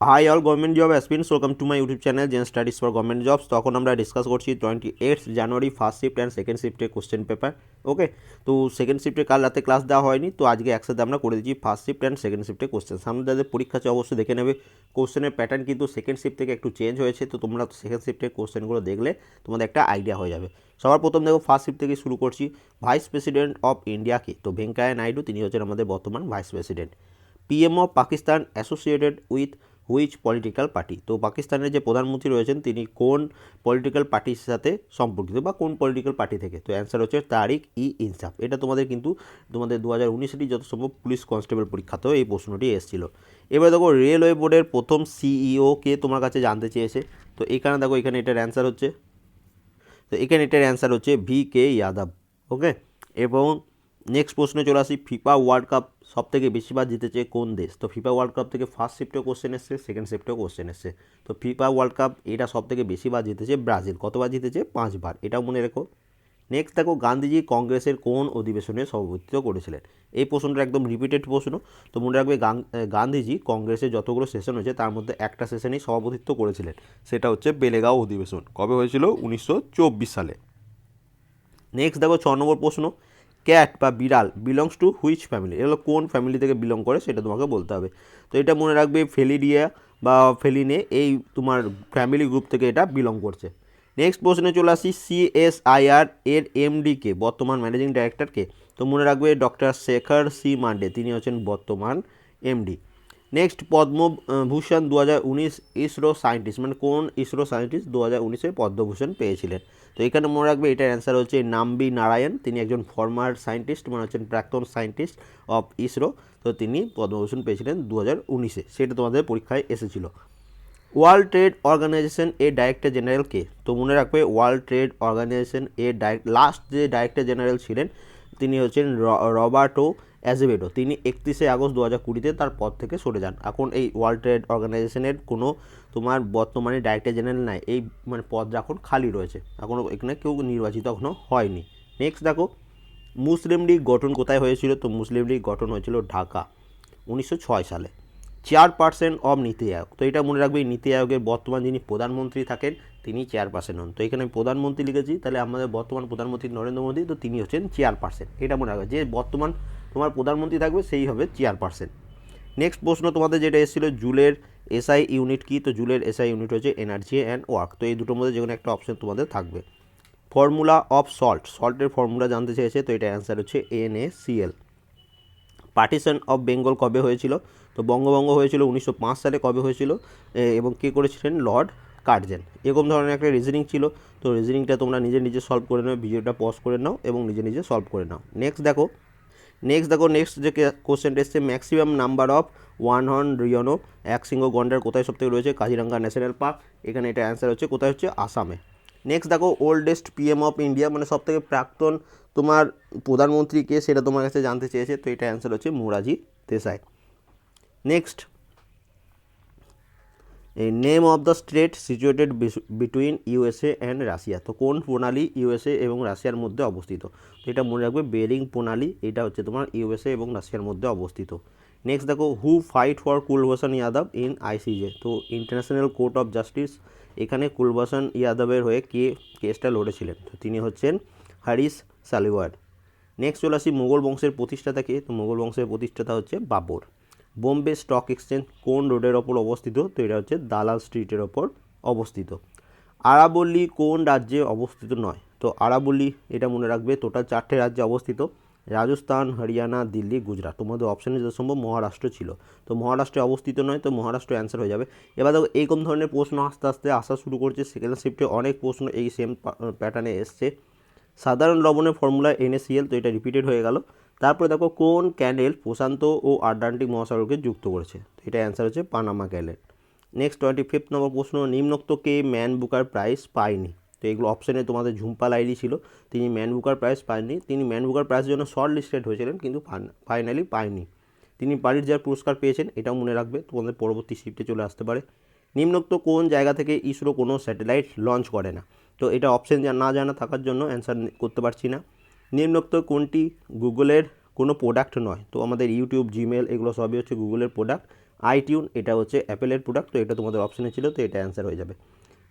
Hi all government job aspirants welcome to my YouTube channel gen studies for government jobs তখন আমরা discuss করছি twenty eight January first shift and second শিফটের question paper okay তো second শিফটে কাল রাতে class দেওয়া হয়নি, তো আজকে একসাথে আমরা করে দিচ্ছি ফার্স্ট শিফট অ্যান্ড সেকেন্ড শিফটের কোশ্চেন সামনে যাদের পরীক্ষা আছে অবশ্যই দেখে নেবে কোশ্চেনের প্যাটার্ন কিন্তু সেকেন্ড শিফট থেকে একটু চেঞ্জ হয়েছে, তো তোমরা সেকেন্ড শিফটের কোশ্চেনগুলো দেখলে তোমাদের একটা আইডিয়া হয়ে যাবে। সবার প্রথম দেখো ফার্স্ট শিফট থেকে শুরু করছি ভাইস প্রেসিডেন্ট অফ ইন্ডিয়াকে তো ভেঙ্কাইয়া নাইডু তিনি হচ্ছেন আমাদের বর্তমান vice president PM of Pakistan associated with which political party তো পাকিস্তানের যে প্রধানমন্ত্রী রয়েছেন, তিনি কোন পলিটিক্যাল পার্টির সাথে সম্পর্কিত বা কোন পলিটিক্যাল পার্টি থেকে? তো অ্যান্সার হচ্ছে তারিক ই ইনসাফ। এটা তোমাদের কিন্তু তোমাদের দু হাজার উনিশেরই যত সম্ভব পুলিশ কনস্টেবল পরীক্ষাতেও এই প্রশ্নটি এসেছিল। এবার দেখো রেলওয়ে বোর্ডের প্রথম সিইও কে তোমার কাছে জানতে চেয়েছে। তো এখানে দেখো, এখানে এটার অ্যান্সার হচ্ছে, তো এখানে এটার অ্যান্সার হচ্ছে ভি কে যাদব ওকে এবং নেক্সট প্রশ্নে চলে আসি ফিফা ওয়ার্ল্ড কাপ সব থেকে বেশিবার জিতেছে কোন দেশ? তো ফিফা ওয়ার্ল্ড কাপ থেকে ফার্স্ট শিফটেও কোশ্চেন এসছে সেকেন্ড শিফটেও কোশ্চেন এসছে। তো ফিফা ওয়ার্ল্ড কাপ এটা সব থেকে বেশিবার জিতেছে ব্রাজিল। কতবার জিতেছে? পাঁচবার এটাও মনে রেখো। নেক্সট দেখো, গান্ধীজি কংগ্রেসের কোন অধিবেশনে সভাপতিত্ব করেছিলেন? এই প্রশ্নটা একদম রিপিটেড প্রশ্ন। তো মনে রাখবে গান্ধীজি কংগ্রেসের যতগুলো সেশন হয়েছে, তার মধ্যে একটা সেশনেই সভাপতিত্ব করেছিলেন। সেটা হচ্ছে বেলেগাঁও অধিবেশন। কবে হয়েছিল? উনিশশো চব্বিশ সালে। নেক্সট দেখো, ছ নম্বর প্রশ্ন। ক্যাট বা বিড়াল বিলংস টু হুইচ ফ্যামিলি এগুলো কোন ফ্যামিলি থেকে বিলং করে সেটা তোমাকে বলতে হবে। তো এটা মনে রাখবে ফেলিডিয়া বা ফেলিনে এই তোমার ফ্যামিলি গ্রুপ থেকে এটা বিলং করছে। নেক্সট প্রশ্নে চলে আসি সিএসআইআর এর এমডিকে বর্তমান ম্যানেজিং ডাইরেক্টরকে তো মনে রাখবে ডক্টর শেখর সি মান্ডে, তিনি হচ্ছেন বর্তমান এমডি নেক্সট পদ্মভূষণ দু হাজার উনিশ ইসরো সায়েন্টিস্ট মানে কোন ইসরো সায়েন্টিস্ট দু হাজার উনিশে পদ্মভূষণ পেয়েছিলেন? তো এখানে মনে রাখবে এটার অ্যান্সার হচ্ছে নাম্বি নারায়ণ, তিনি একজন ফর্মার সায়েন্টিস্ট মানে হচ্ছেন প্রাক্তন সায়েন্টিস্ট অফ ইসরো তো তিনি পদ্মভূষণ পেয়েছিলেন দু হাজার উনিশে সেটা তোমাদের পরীক্ষায় এসেছিল। ওয়ার্ল্ড ট্রেড অর্গানাইজেশন এর ডাইরেক্টর জেনারেল কে? তো মনে রাখবে ওয়ার্ল্ড ট্রেড অর্গানাইজেশন এর লাস্ট যে ডাইরেক্টর জেনারেল ছিলেন, তিনি হচ্ছেন রবার্টো অ্যাজেভেডো তিনি একত্রিশে আগস্ট দু হাজার কুড়িতে তার পদ থেকে সরে যান। এখন এই ওয়ার্ল্ড ট্রেড অর্গানাইজেশনের কোনো তোমার বর্তমানে ডাইরেক্টর জেনারেল নাই, এই মানে পদটা এখন খালি রয়েছে। এখনও এখানে কেউ নির্বাচিত এখনও হয়নি। নেক্সট দেখো, মুসলিম লীগ গঠন কোথায় হয়েছিল? তো মুসলিম লীগ গঠন হয়েছিল ঢাকা, উনিশশো ছয় সালে। চেয়ারপারসন অব নীতি আয়োগ তো এটা মনে রাখবে নীতি আয়োগের বর্তমান যিনি প্রধানমন্ত্রী থাকেন, তিনি চেয়ারপারসন হন। তো এখানে আমি প্রধানমন্ত্রী লিখেছি, তাহলে আমাদের বর্তমান প্রধানমন্ত্রী নরেন্দ্র মোদী, তো তিনি হচ্ছেন চেয়ারপারসন এটা মনে রাখবে যে বর্তমান তোমার প্রধানমন্ত্রী থাকবে, সেই হবে চেয়ারপারসন নেক্সট প্রশ্ন তোমাদের যেটা এসেছিল, জুলের এসআই ইউনিট কি? তো জুলের এসআই ইউনিট হচ্ছে এনার্জি অ্যান্ড ওয়ার্ক তো এই দুটোর মধ্যে যে কোনো একটা অপশন তোমাদের থাকবে। ফর্মুলা অফ সল্ট সল্টের ফর্মুলা জানতে চেয়েছে, তো এটা অ্যান্সার হচ্ছে N A CL partition of Bengal কবে হয়েছিল? তো বঙ্গভঙ্গ হয়েছিল উনিশশো পাঁচ সালে, কবে হয়েছিল? এবং কে করেছিলেন? লর্ড কার্জেন এরকম ধরনের একটা রিজনিং ছিল, তো রিজনিংটা তোমরা নিজে নিজে সলভ করে নাও ভিডিওটা পজ করে নাও এবং নিজে নিজে সলভ করে নাও। নেক্সট দেখো নেক্সট দেখো নেক্সট যে কোশ্চেনটা এসছে maximum number of one horn rhino এক সিংহ গন্ডার কোথায় সবথেকে রয়েছে? কাজিরাঙ্গা ন্যাশনাল পার্ক এখানে এটা অ্যান্সার হচ্ছে, কোথায় হচ্ছে? আসামে। নেক্সট দেখো ওল্ডেস্ট পিএম অফ ইন্ডিয়া মানে সবথেকে প্রাক্তন তোমার প্রধানমন্ত্রী কে সেটা তোমার কাছে জানতে চেয়েছে, তো এটা অ্যান্সার হচ্ছে মোরাজি দেশাই। নেক্সট এই name of the state situated between USA and Russia তো কোন প্রণালী ইউএসএ এবং রাশিয়ার মধ্যে অবস্থিত? তো এটা মনে রাখবে বেরিং প্রণালী, এটা হচ্ছে তোমার ইউএসএ এবং রাশিয়ার মধ্যে অবস্থিত। নেক্সট দেখো হু ফাইট ফর কুলভূষণ যাদব ইন আইসিজে তো ইন্টারন্যাশনাল কোর্ট অফ জাস্টিস এখানে কুলভূষণ যাদবের হয়ে কে, কেসটা লড়েছিলেন? তো তিনি হচ্ছেন হারিস সালিওয়ার্ড নেক্সট চলে আসি, মোগল বংশের প্রতিষ্ঠাতা কে? তো মোগল বংশের প্রতিষ্ঠাতা হচ্ছে বাবর। বোম্বে স্টক এক্সচেঞ্জ কোন রোডের ওপর অবস্থিত? তো এটা হচ্ছে দালাল স্ট্রিটের ওপর অবস্থিত। আরাবল্লী কোন রাজ্যে অবস্থিত নয়? তো আরাবল্লী এটা মনে রাখবে টোটাল চারটে রাজ্যে অবস্থিত। রাজস্থান, হরিয়ানা, দিল্লি, গুজরাট। তোমাদের অপশানে যত সম্ভব মহারাষ্ট্র ছিল। তো মহারাষ্ট্রে অবস্থিত নয়, তো মহারাষ্ট্র অ্যান্সার হয়ে যাবে। এবার দেখো, এইরকম ধরনের প্রশ্ন আস্তে আস্তে আসা শুরু করছে। সেকেন্ড শিফটে অনেক প্রশ্ন এই সেম প্যাটার্নে এসছে। সাধারণ লবণের ফর্মুলা এনএসিএল তো এটা রিপিটেড হয়ে গেল। তারপরে দেখো কোন ক্যানেল প্রশান্ত ও আটলান্টিক মহাসাগরকে যুক্ত করেছে? এটা অ্যান্সার হচ্ছে Panama canal next twenty fifth number প্রশ্ন, নিম্নোক্ত কে ম্যান বুকার প্রাইজ পায়নি? তো এগুলো অপশানে তোমাদের ঝুম্পা লাইলি ছিল, তিনি ম্যান বুকার প্রাইজ পাননি তিনি ম্যান বুকার প্রাইজের জন্য শর্ট লিস্টেড হয়েছিলেন, কিন্তু ফাইনালি পায়নি। তিনি পারিজার পুরস্কার পেয়েছেন, এটাও মনে রাখবে, তোমাদের পরবর্তী শিফটে চলে আসতে পারে। নিম্নোক্ত কোন জায়গা থেকে ইসরো কোনো স্যাটেলাইট লঞ্চ করে না? তো এটা অপশন না জানা থাকার জন্য অ্যান্সার করতে পারছি না। নিম্নোক্ত কোনটি গুগলের কোনো প্রোডাক্ট নয়? তো আমাদের ইউটিউব জিমেল এগুলো সবই হচ্ছে গুগলের প্রোডাক্ট আইটিউন এটা হচ্ছে অ্যাপেলের প্রোডাক্ট তো এটা তোমাদের অপশানে ছিল, তো এটা অ্যান্সার হয়ে যাবে।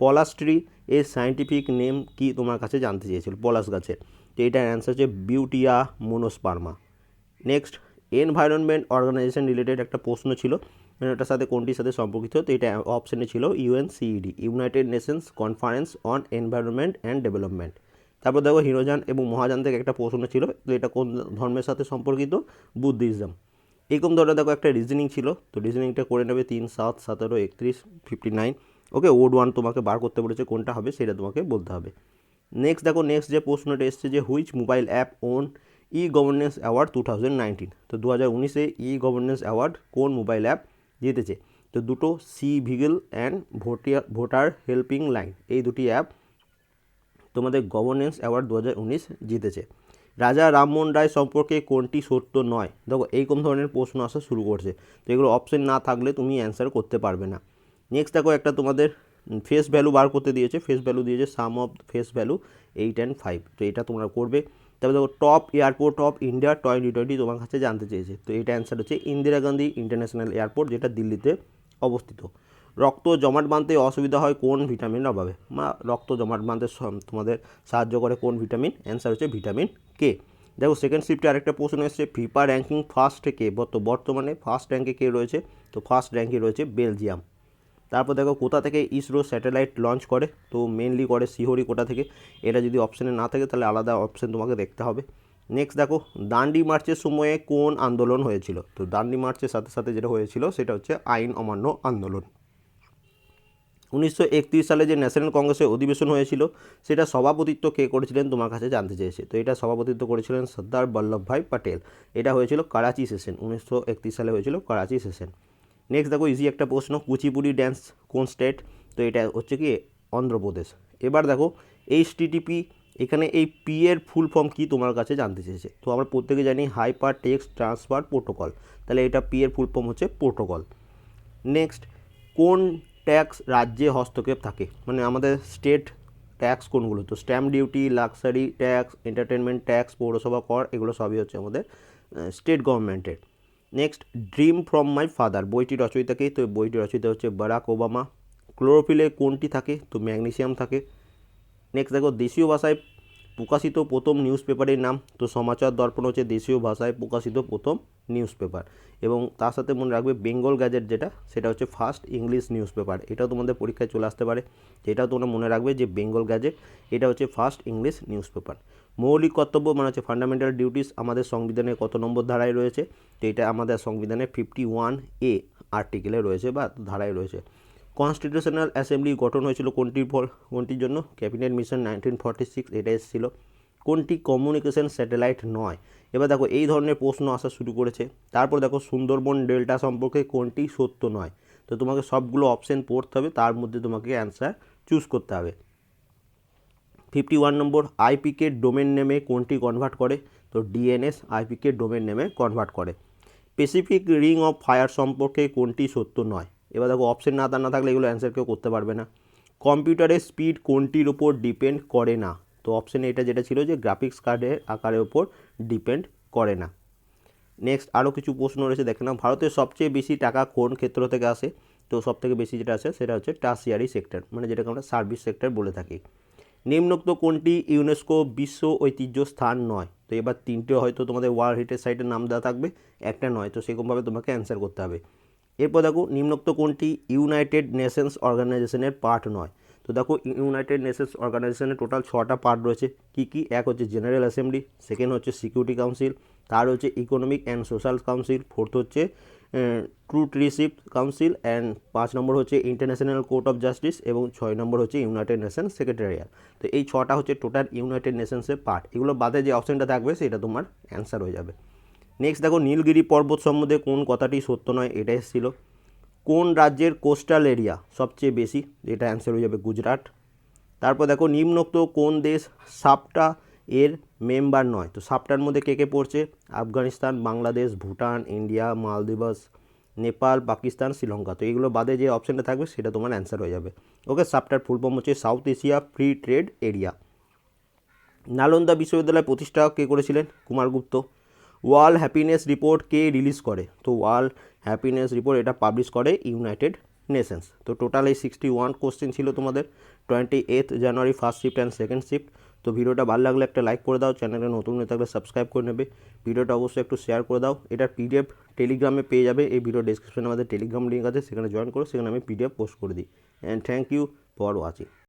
পলাশ ট্রি এর সায়েন্টিফিক নেম কি তোমার কাছে জানতে চেয়েছিল? পলাশ গাছের। তো এটার অ্যান্সার হচ্ছে Butea monosperma next environment organization related একটা প্রশ্ন ছিল, এটার সাথে কোনটির সাথে সম্পর্কিত, তো এটা অপশানে ছিল UNCED United Nations Conference on Environment and Development তারপর দেখো হিরোজান এবং মহাজান থেকে একটা প্রশ্ন ছিল তো এটা কোন ধর্মের সাথে সম্পর্কিত? বুদ্ধিজম। এরকম ধরনের দেখো একটা রিজনিং ছিল। তো রিজনিংটা করে নেবে তিন সাত সতেরো একত্রিশ fifty nine okay, odd one তোমাকে বার করতে বলেছে কোনটা হবে সেটা তোমাকে বলতে হবে। নেক্সট দেখো নেক্সট যে প্রশ্নটা এসছে যে which mobile app on e governance award two thousand nineteen তো দু হাজার উনিশে ই গভর্নেন্স অ্যাওয়ার্ড কোন মোবাইল অ্যাপ জিতেছে? তো দুটো সি ভিগেল অ্যান্ড ভোটিয়া ভোটার হেল্পিং লাইন এই দুটি অ্যাপ তোমাদের গভর্নেন্স অ্যাওয়ার্ড দু হাজার উনিশ জিতেছে। রাজা রামমোহন রায় সম্পর্কে কোনটি সত্য নয়? দেখো, এইরকম ধরনের প্রশ্ন আসা শুরু করছে। তো এগুলো অপশন না থাকলে তুমি অ্যান্সার করতে পারবে না। নেক্সট দেখো, একটা তোমাদের ফেস ভ্যালু বার করতে দিয়েছে। ফেস ভ্যালু দিয়েছে sum of face value eight and five তো এটা তোমরা করবে। তারপরে দেখো top airport of India twenty twenty তোমার কাছে জানতে চেয়েছে। তো এটা অ্যান্সার হচ্ছে ইন্দিরা গান্ধী ইন্টারন্যাশনাল এয়ারপোর্ট যেটা দিল্লিতে অবস্থিত। রক্ত জমাট বাঁধতে অসুবিধা হয় কোন ভিটামিন অভাবে? মা, রক্ত জমাট বাঁধতে তোমাদের সাহায্য করে কোন ভিটামিন? অ্যান্সার হচ্ছে ভিটামিন কে দেখো সেকেন্ড শিফটে আরেকটা প্রশ্ন এসেছে ফিফা র্যাঙ্কিং ফার্স্ট কে? বর্ত বর্তমানে ফার্স্ট র্যাঙ্কে কে রয়েছে? তো ফার্স্ট র্যাঙ্কে রয়েছে বেলজিয়াম তারপর দেখো, কোথা থেকে ইসরো স্যাটেলাইট লঞ্চ করে? তো মেনলি করে সিহরি কোটা থেকে? এটা যদি অপশানে না থাকে, তাহলে আলাদা অপশান তোমাকে দেখতে হবে। নেক্সট দেখো, দান্ডি মার্চের সময়ে কোন আন্দোলন হয়েছিল? তো দান্ডি মার্চের সাথে সাথে যেটা হয়েছিল, সেটা হচ্ছে আইন অমান্য আন্দোলন। উনিশশো একত্রিশ সালে যে ন্যাশনাল কংগ্রেসের অধিবেশন হয়েছিল, সেটা সভাপতিত্ব কে করেছিলেন তোমার কাছে জানতে চেয়েছে। তো এটা সভাপতিত্ব করেছিলেন সর্দার বল্লভভাই পটেল। এটা হয়েছিল করাচি সেশন, উনিশশো একত্রিশ সালে হয়েছিল করাচি সেশন। নেক্সট দেখো ইজি একটা প্রশ্ন, কুচিপুড়ি ড্যান্স কোন স্টেট তো এটা হচ্ছে কি অন্ধ্রপ্রদেশ। এবার দেখো এইচ টিটিপি এখানে এই পি এর ফুল ফর্ম কি তোমার কাছে জানতে চেয়েছে? তো আমরা প্রত্যেকে জানি হাইপার টেক্সট ট্রান্সফার প্রোটোকল তাহলে এটা পি এর ফুল ফর্ম হচ্ছে প্রোটোকল নেক্সট কোন ট্যাক্স রাজ্যে হস্তক্ষেপ থাকে। মানে আমাদের স্টেট ট্যাক্স কোনগুলো? তো stamp duty, luxury tax entertainment tax, পৌরসভা কর, এগুলো সবই হচ্ছে আমাদের স্টেট গভর্নমেন্টের। Next, dream from my father. বইটি রচয়িতা কে তো বইটি রচয়িতা হচ্ছে বারাক ওবামা। ক্লোরোফিলে কোনটি থাকে? তো ম্যাগনেসিয়াম থাকে। নেক্সট দেখো, দেশীয় ভাষায় প্রকাশিত প্রথম নিউজ পেপারের নাম তো সমাচার দর্পণ হচ্ছে দেশীয় ভাষায় প্রকাশিত প্রথম নিউজ পেপার এবং তার সাথে মনে রাখবে বেঙ্গল গ্যাজেট যেটা, সেটা হচ্ছে ফার্স্ট ইংলিশ নিউজ পেপার এটাও তোমাদের পরীক্ষায় চলে আসতে পারে। এটাও তোমরা মনে রাখবে যে বেঙ্গল গ্যাজেট এটা হচ্ছে ফার্স্ট ইংলিশ নিউজ পেপার মৌলিক কর্তব্য মানে হচ্ছে ফান্ডামেন্টাল ডিউটিস আমাদের সংবিধানের কত নম্বর ধারায় রয়েছে, তো এটা আমাদের সংবিধানের ফিফটি ওয়ান এ আর্টিকেলে রয়েছে বা ধারায় রয়েছে। কনস্টিটিউশনাল অ্যাসেম্বলি গঠন হয়েছিল কোনটির ফল? কোনটির জন্য? Cabinet mission nineteen forty six, এটা এসেছিল। কোনটি কমিউনিকেশন স্যাটেলাইট নয়? এবার দেখো, এই ধরনের প্রশ্ন আসা শুরু করেছে। তারপর দেখো, সুন্দরবন ডেল্টা সম্পর্কে কোনটি সত্য নয়? তো তোমাকে সবগুলো অপশন পড়তে হবে, তার মধ্যে তোমাকে অ্যান্সার চুজ করতে হবে। ফিফটি ওয়ান নম্বর আইপিকে ডোমেন নেমে কোনটি কনভার্ট করে? তো ডিএনএস আইপিকে ডোমেন নেমে কনভার্ট করে। স্পেসিফিক রিং অফ ফায়ার সম্পর্কে কোনটি সত্য নয়? এবার দেখো অপশন না তার না থাকলে এগুলো অ্যান্সার কেউ করতে পারবে না। কম্পিউটারের স্পিড কোনটির ওপর ডিপেন্ড করে না? তো অপশানে এটা যেটা ছিল যে গ্রাফিক্স কার্ডের আকারের ওপর ডিপেন্ড করে না। নেক্সট আরও কিছু প্রশ্ন রয়েছে, দেখে নাও। ভারতের সবচেয়ে বেশি টাকা কোন ক্ষেত্র থেকে আসে? তো সব থেকে বেশি যেটা আছে সেটা হচ্ছে টাসিয়ারি সেক্টর মানে যেটাকে আমরা সার্ভিস সেক্টর বলে থাকি। নিম্নোক্ত কোনটি ইউনেস্কো বিশ্ব ঐতিহ্য স্থান নয়? তো এবার তিনটে হয়তো তোমাদের ওয়ার্ল্ড হেরিটেজ সাইটের নাম দেওয়া থাকবে, একটা নয়। তো সেরকমভাবে তোমাকে অ্যান্সার করতে হবে। এরপর দেখো নিম্নোক্ত কোনটি? ইউনাইটেড নেশনস অর্গানাইজেশনের পার্ট নয়। তো দেখো ইউনাইটেড নেশনস অর্গানাইজেশনের টোটাল ছটা পার্ট রয়েছে। কী কী? এক হচ্ছে জেনারেল অ্যাসেম্বলি সেকেন্ড হচ্ছে সিকিউরিটি কাউন্সিল তার হচ্ছে economic and social council fourth হচ্ছে ট্রু ট্রুটরিশিপ কাউন্সিল অ্যান্ড পাঁচ নম্বর হচ্ছে ইন্টারন্যাশনাল কোর্ট অফ জাস্টিস এবং ছয় নম্বর হচ্ছে ইউনাইটেড নেশন সেক্রেটারিয়াল তো এই ছটা হচ্ছে টোটাল ইউনাইটেড নেশনসের পার্ট এগুলো বাদে যে অপশানটা থাকবে, সেটা তোমার অ্যান্সার হয়ে যাবে। নেক্সট দেখো নীলগিরি পর্বত সম্বন্ধে কোন কথাটি সত্য নয় এটা এসেছিল। কোন রাজ্যের কোস্টাল এরিয়া সবচেয়ে বেশি? এটা অ্যান্সার হয়ে যাবে গুজরাট। তারপর দেখো নিম্নোক্ত কোন দেশ সাপটা এর মেম্বার নয়? তো সাপটার মধ্যে কে কে পড়ছে? আফগানিস্তান, বাংলাদেশ, ভুটান, ইন্ডিয়া, মালদ্বীপস, নেপাল, পাকিস্তান, শ্রীলঙ্কা। তো এগুলো বাদে যে অপশানটা থাকবে, সেটা তোমার অ্যান্সার হয়ে যাবে। ওকে সাপটার ফুল ফর্ম হচ্ছে South Asia free trade area Nalanda বিশ্ববিদ্যালয় প্রতিষ্ঠা কে করেছিলেন? কুমারগুপ্ত ওয়ার্ল্ড হ্যাপিনেস রিপোর্ট কে রিলিজ করে? তো ওয়ার্ল্ড হ্যাপিনেস রিপোর্ট এটা পাবলিশ করে ইউনাইটেড নেশনস। তো টোটাল এই সিক্সটি ওয়ান কোশ্চেন ছিল তোমাদের। Twenty eighth January first shift and second shift তো ভিডিওটা ভালো লাগলে একটা লাইক করে দাও। চ্যানেলে নতুন হয়ে থাকলে সাবস্ক্রাইব করে নেবে। ভিডিওটা অবশ্যই একটু শেয়ার করে দাও। এটার পিডিএফ টেলিগ্রামে পেয়ে যাবে। এই ভিডিও ডিসক্রিপশনে আমাদের টেলিগ্রাম লিঙ্ক আছে। সেখানে জয়েন করো। সেখানে আমি পিডিএফ পোস্ট করে দিই। And thank you for watching